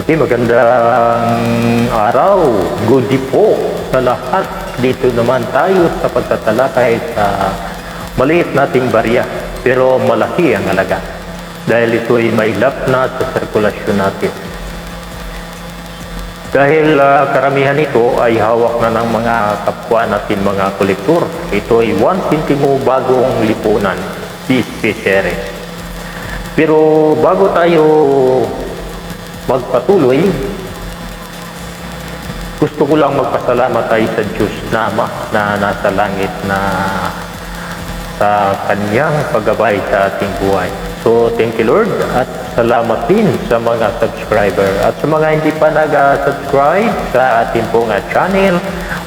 Okay, magandang araw. Good day po sa lahat. Dito naman tayo sa pagtatalakay sa maliit nating barya pero malaki ang halaga dahil ito ay mailap na sa sirkulasyon natin. Dahil ah, karamihan ito ay hawak na ng mga kapwa natin mga kolektor. Ito ay 1 centimo bagong lipunan, PSPCR. Pero bago tayo magpatuloy, gusto ko lang magpasalamat tayo sa Diyos na Ama na nasa langit na sa kanyang paggabay sa ating buhay. So, thank you Lord at salamat din sa mga subscriber at sa mga hindi pa nag-subscribe sa ating pong ah, channel,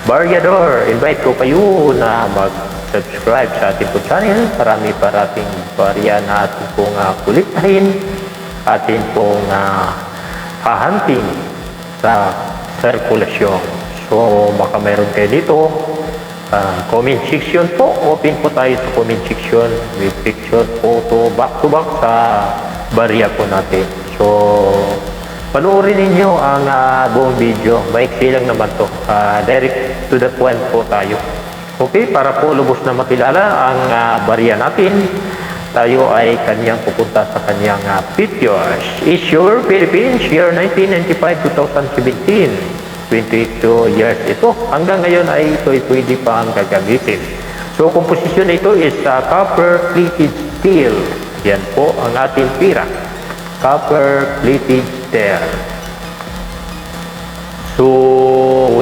Barriador. Invite ko kayo na mag-subscribe sa ating pong channel. Marami parating barya na ating pong uh, kuliktahin, ating pong ah, hahanting sa sirkulasyon. So, baka meron kayo dito. Ah, comment section po. Open po tayo sa comment section with picture, photo, back to back sa barya po natin. So, panoorin ninyo ang ah, buong video. Maiksi lang naman to. Ah, direct to the point po tayo. Okay, para po lubos na makilala ang ah, barya natin, tayo ay kanyang pupunta sa kanyang uh, pictures. Is your Philippines year 1995-2017? 22 years ito. Hanggang ngayon ay ito ay pwede pa ang gagamitin. So, komposisyon ito is uh, copper plated steel. Yan po ang ating pira. Copper plated steel. So,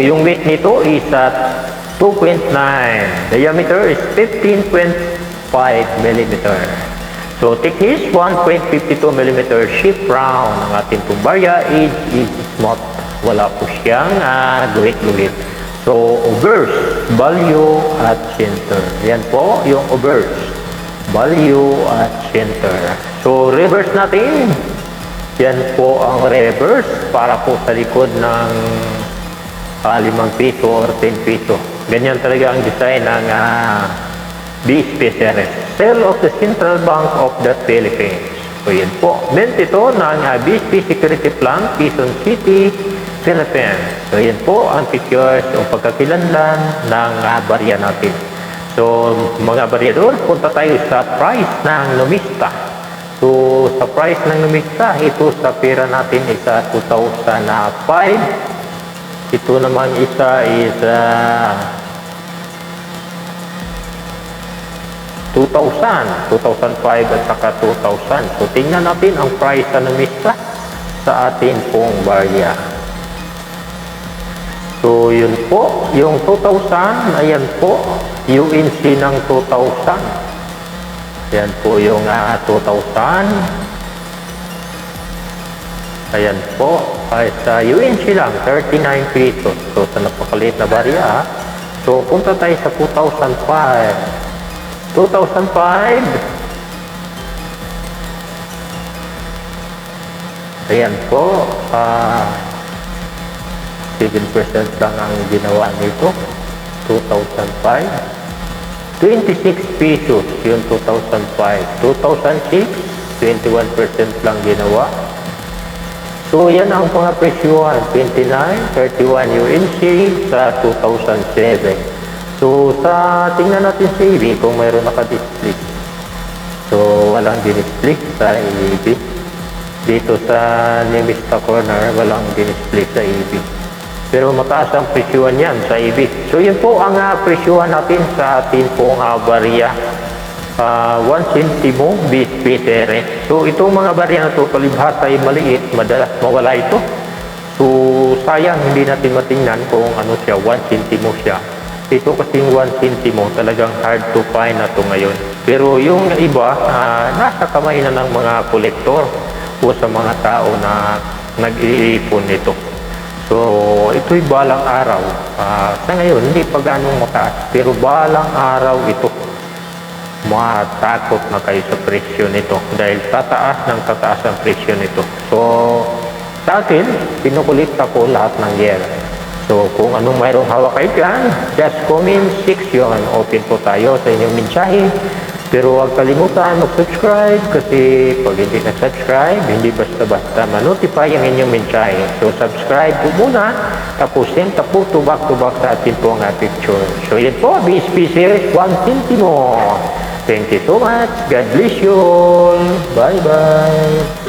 yung weight nito is at 2.9. Diameter is 15.5 millimeter. So, thickness 1.52 millimeter. Shape round. Ang ating tumbarya age is small. Wala po siyang uh, guhit-guhit. So, obverse, value at center. Yan po yung obverse. Value at center. So, reverse natin. Yan po ang reverse para po sa likod ng uh, 5 piso or 10 piso. Ganyan talaga ang design ng uh, BSPSRS. Cell of the Central Bank of the Philippines. So yan po. Mint ito ng uh, BSP Security Plan, Quezon City, Philippines. So yan po ang pictures o pagkakilanlan ng uh, barya natin. So mga barya doon, punta tayo sa price ng numista. So, sa price ng numista, ito sa pera natin isa 2005. Ito naman isa is uh, 2,000, 2005 at saka 2,000. So, tingnan natin ang price sa numista sa atin pong barya. So, yun po, yung 2,000, ayan po, UNC ng 2,000. Ayan po yung uh, 2,000. Ayan po. Ay, sa UNC lang, 39 pesos. So, sa napakaliit na barya. ah. So, punta tayo sa 2005. 2005. Ayan po. Ah, 7% lang ang ginawa nito. 2005. 26 pesos yung 2005. 2006, 21% lang ginawa. So, yan ang mga presyuhan. 29, 31 UNC sa 2007. So, sa tingnan natin sa EV kung mayroon naka-display. So, walang display sa EV. Dito sa Nemista Corner, walang display sa EV. Pero mataas ang presyuhan yan sa EV. So yun po ang uh, presyuhan natin sa ating pong uh, barya. Uh, 1 centimo BSP tere. So itong mga barya na ito, palibhasa ay maliit, madalas mawala ito. So sayang hindi natin matingnan kung ano siya, 1 centimo siya. Ito kasing 1 centimo, talagang hard to find na ito ngayon. Pero yung iba, uh, nasa kamay na ng mga kolektor o sa mga tao na nag-iipon nito. So, ito'y balang araw. Ah, sa ngayon, hindi pa ganong mataas. Pero balang araw ito. Matakot na kayo sa presyo nito. Dahil tataas ng tataas ang presyo nito. So, sa akin, pinukulit ako lahat ng year. So, kung anong mayroong hawak kayo dyan, just comment section. Open po tayo sa inyong mensahe Pero huwag kalimutan mag-subscribe kasi pag hindi na-subscribe, hindi basta-basta ma-notify ang inyong mensahe. So subscribe po muna, tapos send ka po to back to back sa atin po ang picture. So yan po, BSP Series 1 Centimo. Thank you so much. God bless you all. Bye-bye.